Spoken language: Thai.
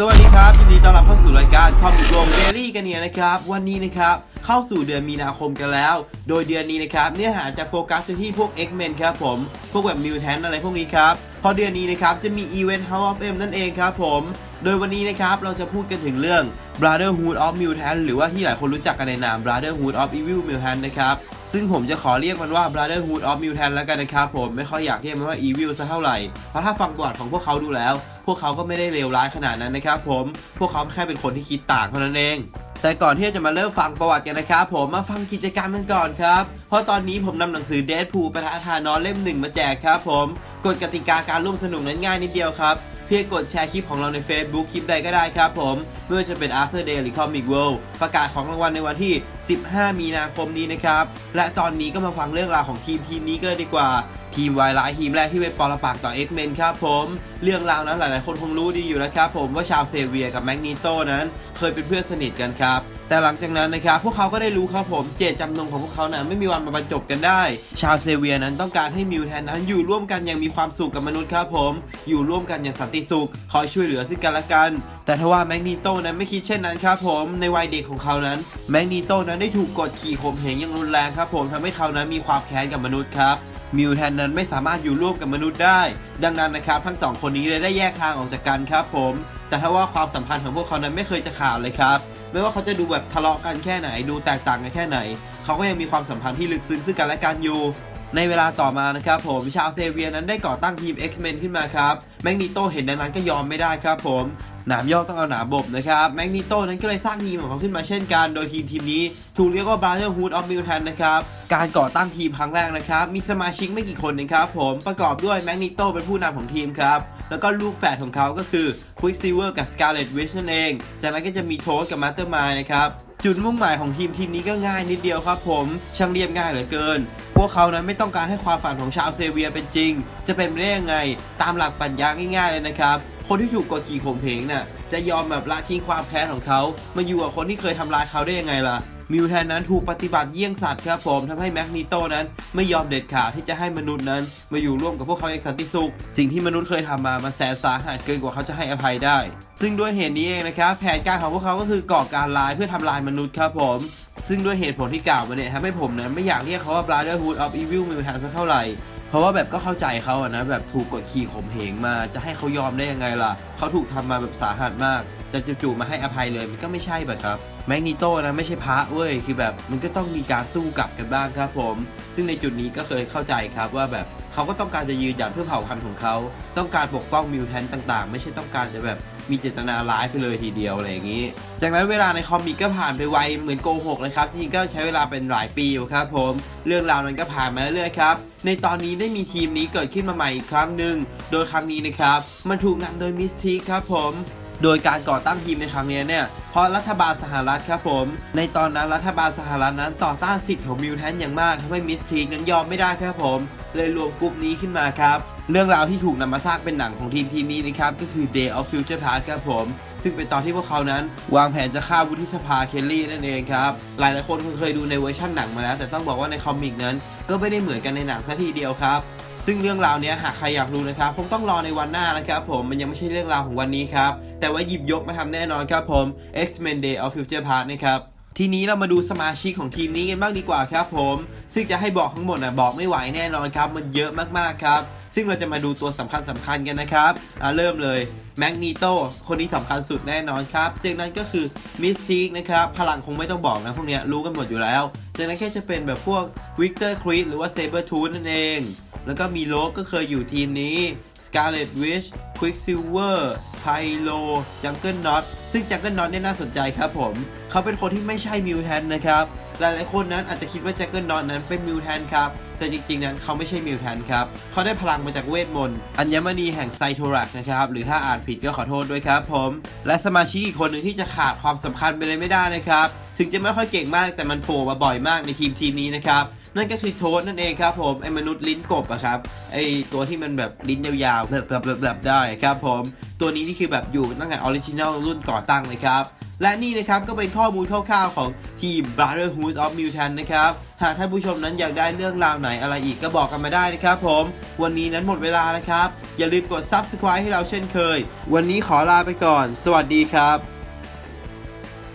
สวัสดีครับยินดีต้อนรับเข้าสู่รายการคอมบิโกงเดลี่กันเนี่ยนะครับ วันนี้นะครับ เข้าสู่เดือนมีนาคมกันแล้ว โดยเดือนนี้นะครับเนื้อหาจะโฟกัสไปที่พวก X-Men ครับผม พวกแบบมิวแทนอะไรพวกนี้ครับพราะเดือนนี้นะครับจะมีอีเวนต์ House of M นั่นเองครับผม โดยวันนี้นะครับเราจะพูดกันถึงเรื่อง Brotherhood of Mutant หรือว่าที่หลายคนรู้จักกันในนาม Brotherhood of Evil Mutant นะครับซึ่งผมจะขอเรียกมันว่า Brotherhood of Mutant แล้วกันนะครับผมไม่ค่อยอยากเรียกมันว่า Evil ซะเท่าไหร่ เพราะถ้าฟังประวัติของพวกเขาดูแล้ว พวกเขาก็ไม่ได้เลวร้ายขนาดนั้นนะครับผมพวกเขาแค่เป็นคนที่คิดต่างเท่านั้นเอง แต่ก่อนที่จะมาเริ่มฟังประวัติกันนะครับผมมาฟังกิจกรรมกันก่อนครับ เพราะตอนนี้ผมนำหนังสือ Deadpool ประทะธานอสเล่มหนึ่งมาแจกครับผมกฎกติกาการร่วมสนุกนั้นง่ายนิดเดียวครับเพียงกดแชร์คลิปของเราใน Facebook คลิปใดก็ได้ครับผมไม่ว่าจะเป็น After Day หรือ Comic World ประกาศของรางวัลในวันที่ 15 มีนาคมนี้นะครับ และตอนนี้ก็มาฟังเรื่องราวของทีมทีมนี้ก็เลยดีกว่า ทีมวายร้ายทีมแรกที่เป็นปรปักต่อ X-Men ครับผม เรื่องราวนั้นหลายๆ คนคงรู้ดีอยู่แล้วครับผมว่าชาวเซเวียกับแมกนีโตนั้นเคยเป็นเพื่อนสนิทกันครับ แต่หลังจากนั้นนะครับพวกเขาก็ได้รู้ครับผมเจตจำนงของพวกเขานั้นไม่มีวันมาบรรจบกันได้ ชาวเซเวียนั้นต้องการให้มิวแทนนั้นอยู่ร่วมกันอย่างมีความสุขกับมนุษย์ครับผม อยู่ร่วมกันอย่างสันติสุขคอยช่วยเหลือซึ่งกันและกัน แต่ทว่าแมกนีโตนั้นไม่คิดเช่นนั้นครับผมในวัยเด็กของเขานั้นแมกนีโตนั้นได้ถูกกดขี่ข่มเหงอย่างรุนแรงครับผมทำให้เขานั้นมีความแค้นกับมนุษย์ครับ มิวแทนนั้นไม่สามารถอยู่ร่วมกับมนุษย์ได้ ดังนั้นนะครับทั้งสองคนนี้เลยได้แยกทางออกจากกันครับผม แต่ถ้าว่าความสัมพันธ์ของพวกเขานั้นไม่เคยจะขาดเลยครับ ไม่ว่าเขาจะดูแบบทะเลาะกันแค่ไหน ดูแตกต่างกันแค่ไหน เขาก็ยังมีความสัมพันธ์ที่ลึกซึ้งซึ่งกันและกันอยู่ในเวลาต่อมานะครับผมชาวเซเวียนั้นได้ก่อตั้งทีม X-Men ขึ้นมาครับ แมกนีโตเห็นดังนั้นก็ยอมไม่ได้ครับผม หนามยอกต้องเอาหนามบบนะครับแมกนีโตนั้นก็เลยสร้างทีมของเขาขึ้นมาเช่นกัน โดยทีมทีมนี้ถูกเรียกว่า Brotherhood of Mutant นะครับ การก่อตั้งทีมครั้งแรกนะครับ มีสมาชิกไม่กี่คนนะครับผมประกอบด้วยแมกนีโตเป็นผู้นำของทีมครับ แล้วก็ลูกแฝดของเขาก็คือ Quicksilver กับ Scarlet Witch นั่นเอง จากนั้นก็จะมีโทสกับ Mastermind นะครับจุดมุ่งหมายของทีมทีมนี้ก็ง่ายนิดเดียวครับผมช่างเรียบง่ายเหลือเกิน พวกเขานั้นไม่ต้องการให้ความฝันของชาวเซเวียเป็นจริง จะเป็นไปได้ยังไง ตามหลักปรัชญาง่ายๆเลยนะครับ คนที่ถูกกดขี่ข่มเหงน่ะจะยอมแบบละทิ้งความแค้นของเขามาอยู่กับคนที่เคยทำร้ายเขาได้ยังไงล่ะมิวแทนนั้นถูกปฏิบัติเยี่ยงสัตว์ครับผมทำให้แมกนีโตนั้นไม่ยอมเด็ดขาดที่จะให้มนุษย์นั้น มาอยู่ร่วมกับพวกเขาอย่างสันติสุข สิ่งที่มนุษย์เคยทำมามันแสนสาหัสเกินกว่าเขาจะให้อภัยได้ ซึ่งด้วยเหตุนี้เองนะครับแผนการของพวกเขาก็คือก่อการร้ายเพื่อทำลายมนุษย์ครับผม ซึ่งด้วยเหตุผลที่กล่าวมาเนี่ยทำให้ผมนั้นไม่อยากเรียกเขาว่า Brotherhood of Evil Mutant สักเท่าไหร่ ราะว่าแบบก็เข้าใจเขาอะนะแบบถูกกดขี่ข่มเหงมา จะให้เขายอมได้ยังไงล่ะเขาถูกทำมาแบบสาหัสมาก จะจู่ๆมาให้อภัยเลยมันก็ไม่ใช่แบบครับแมกนีโตนะไม่ใช่พระเว้ยคือแบบมันก็ต้องมีการสู้กลับกันบ้างครับผม ซึ่งในจุดนี้ก็เคยเข้าใจครับว่าแบบเขาก็ต้องการจะยืนหยัดเพื่อเผ่าพันธุ์ของเขา ต้องการปกป้องมิวแทนต่างๆ ไม่ใช่ต้องการจะแบบ มีเจตนาร้ายไปเลยทีเดียวอะไรอย่างนี้ จากนั้นเวลาในคอมิกก็ผ่านไปไวเหมือนโกหกเลยครับจริงก็ใช้เวลาเป็นหลายปีอยู่ครับผม เรื่องราวนั้นก็ผ่านมาเรื่อยๆครับในตอนนี้ได้มีทีมนี้เกิดขึ้นมาใหม่อีกครั้งหนึ่งโดยครั้งนี้นะครับมันถูกนำโดยมิสทิกครับผมโดยการก่อตั้งทีมในครั้งนี้เนี่ยเพราะรัฐบาลสหรัฐครับผม ในตอนนั้นรัฐบาลสหรัฐนั้นต่อต้านสิทธิ์ของมิวแทนอย่างมากทำให้มิสทีกนั้นยอมไม่ได้ครับผม เลยรวมกลุ่มนี้ขึ้นมาครับ เรื่องราวที่ถูกนำมาสร้างเป็นหนังของทีมทีมนี้นะครับ ก็คือ Day of Future Past ครับผม ซึ่งเป็นตอนที่พวกเขานั้น วางแผนจะฆ่าวุฒิสภาเคลลี่นั่นเองครับ หลายหลายคนคงเคยดูในเวอร์ชันหนังมาแล้ว แต่ต้องบอกว่าในคอมิกนั้น ก็ไม่ได้เหมือนกันในหนังซะทีเดียวครับซึ่งเรื่องราวนี้หากใครอยากรู้นะครับคงต้องรอในวันหน้านะครับผมมันยังไม่ใช่เรื่องราวของวันนี้ครับ แต่ว่าหยิบยกมาทำแน่นอนครับผม X-Men Day of Future Past นะครับ ทีนี้เรามาดูสมาชิกของทีมนี้กันบ้างดีกว่าครับผม ซึ่งจะให้บอกทั้งหมดนะบอกไม่ไหวแน่นอนครับ มันเยอะมากๆครับ ซึ่งเราจะมาดูตัวสำคัญสำคัญกันนะครับอ่าเริ่มเลยแมกนีโตคนนี้สำคัญสุดแน่นอนครับ จากนั้นก็คือมิสทีกนะครับ พลังคงไม่ต้องบอกนะพวกเนี้ยรู้กันหมดอยู่แล้ว จากนั้นแค่จะเป็นแบบพวกวิกเตอร์ครีดหรือว่าเซเบอร์ทูนนั่นเอง แล้วก็มีโลกก็เคยอยู่ทีมนี้ Scarlet Witch Quicksilver Pyro Jungle Knot ซึ่ง Jungle Knot เนี่ยน่าสนใจครับผม เขาเป็นคนที่ไม่ใช่มิวแทนนะครับ หลายๆคนนั้นอาจจะคิดว่า Jungle Knot นั้นเป็นมิวแทนครับ แต่จริงๆนั้นเขาไม่ใช่มิวแทนครับ เขาได้พลังมาจากเวทมนต์ อัญมณีแห่งไซโทรักนะครับ หรือถ้าอ่านผิดก็ขอโทษด้วยครับผม และสมาชิกอีกคนหนึ่งที่จะขาดความสำคัญไปเลยไม่ได้นะครับ ถึงจะไม่ค่อยเก่งมากแต่มันโผล่มาบ่อยมากในทีมทีมนี้นะครับ นั่นก็คือโทสนั่นเองครับผมไอ้มนุษย์ลิ้นกบอะครับไอ้ตัวที่มันแบบลิ้นยาวๆแบบแบบแบบแบบได้ครับผมตัวนี้นี่คือแบบอยู่ตั้งแต่ออริจินัลรุ่นก่อตั้งเลยครับและนี่นะครับก็เป็นข้อมูลคร่าวๆของทีม Brotherhood of Mutant นะครับ หากท่านผู้ชมนั้นอยากได้เรื่องราวไหนอะไรอีกก็บอกกันมาได้นะครับผม วันนี้นั้นหมดเวลาแล้วครับ อย่าลืมกด Subscribe ให้เราเช่นเคย วันนี้ขอลาไปก่อน สวัสดีครับ